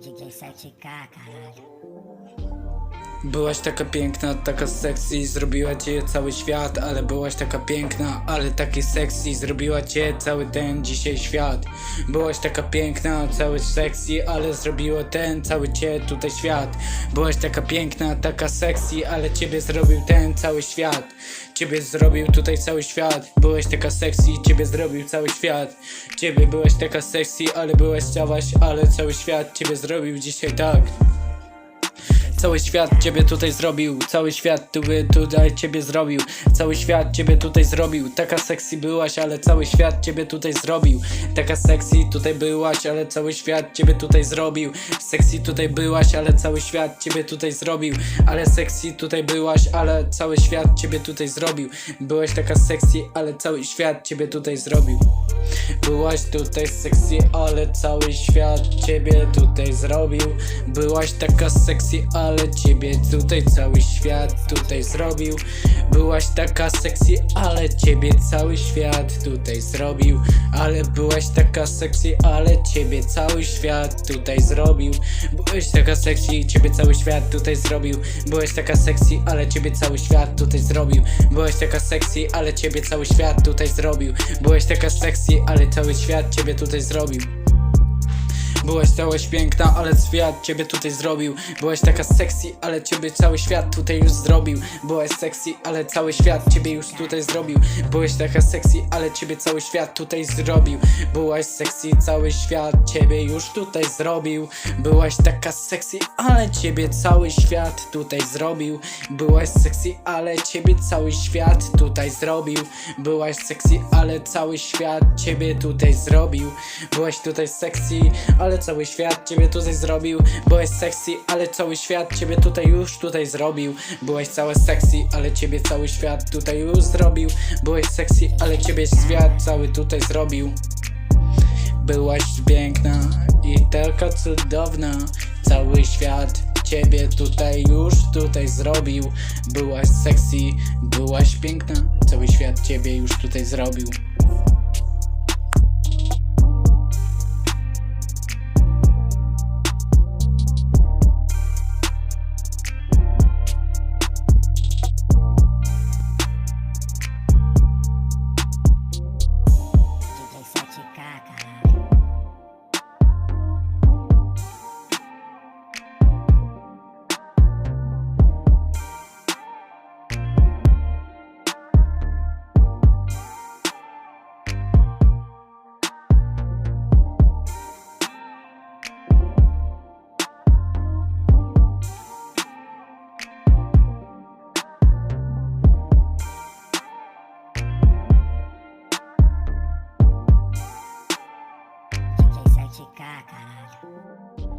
DJ Sajcika, caralho. Byłaś taka piękna, taka sexy, zrobiła cię cały świat, ale byłaś taka piękna, ale taki sexy, zrobiła cię cały ten dzisiaj świat. Byłaś taka piękna, cały sexy, ale zrobiła ten cały cię tutaj świat. Byłaś taka piękna, taka sexy, ale ciebie zrobił ten cały świat. Ciebie zrobił tutaj cały świat. Byłaś taka sexy, ciebie zrobił cały świat. Ciebie byłaś taka sexy, ale byłaś chciałaś, ale cały świat ciebie zrobił dzisiaj tak. Cały świat ciebie tutaj zrobił, cały świat by tutaj ciebie zrobił, cały świat ciebie tutaj zrobił. Taka sexy byłaś, ale cały świat ciebie tutaj zrobił. Taka sexy tutaj byłaś, ale cały świat ciebie tutaj zrobił. Sexy tutaj byłaś, ale cały świat ciebie tutaj zrobił. Ale sexy tutaj byłaś, ale cały świat ciebie tutaj zrobił. Byłaś taka sexy, ale cały świat ciebie tutaj zrobił. Byłaś tutaj sexy, ale cały świat ciebie tutaj zrobił. Byłaś taka sexy, ale ciebie tutaj cały świat tutaj zrobił. Byłaś taka sexy, ale ciebie cały świat tutaj zrobił. Ale byłaś taka sexy, ale ciebie cały świat tutaj zrobił. Byłaś taka sexy, ciebie cały świat tutaj zrobił. Byłaś taka sexy, ale ciebie cały świat tutaj zrobił. Byłaś taka sexy, ale ciebie cały świat tutaj zrobił. Byłaś taka sexy, ale cały świat ciebie tutaj zrobił. Byłaś całaś piękna, ale świat ciebie tutaj zrobił. Byłaś taka sexy, ale ciebie cały świat tutaj już zrobił. Byłaś sexy, ale cały świat ciebie już tutaj zrobił. Byłaś taka sexy, ale ciebie cały świat tutaj zrobił. Byłaś sexy, cały świat ciebie już tutaj zrobił. Byłaś taka sexy, ale ciebie cały świat tutaj zrobił. Byłaś sexy, ale ciebie cały świat tutaj zrobił. Byłaś sexy, ale cały świat ciebie tutaj zrobił. Byłaś tutaj sexy, ale cały świat ciebie tutaj zrobił. Byłaś sexy, ale cały świat ciebie tutaj już tutaj zrobił. Byłaś całe sexy, ale ciebie cały świat tutaj już zrobił. Byłaś sexy, ale ciebie świat cały tutaj zrobił. Byłaś piękna i taka cudowna. Cały świat ciebie tutaj już tutaj zrobił. Byłaś sexy, byłaś piękna. Cały świat ciebie już tutaj zrobił criticar, caralho.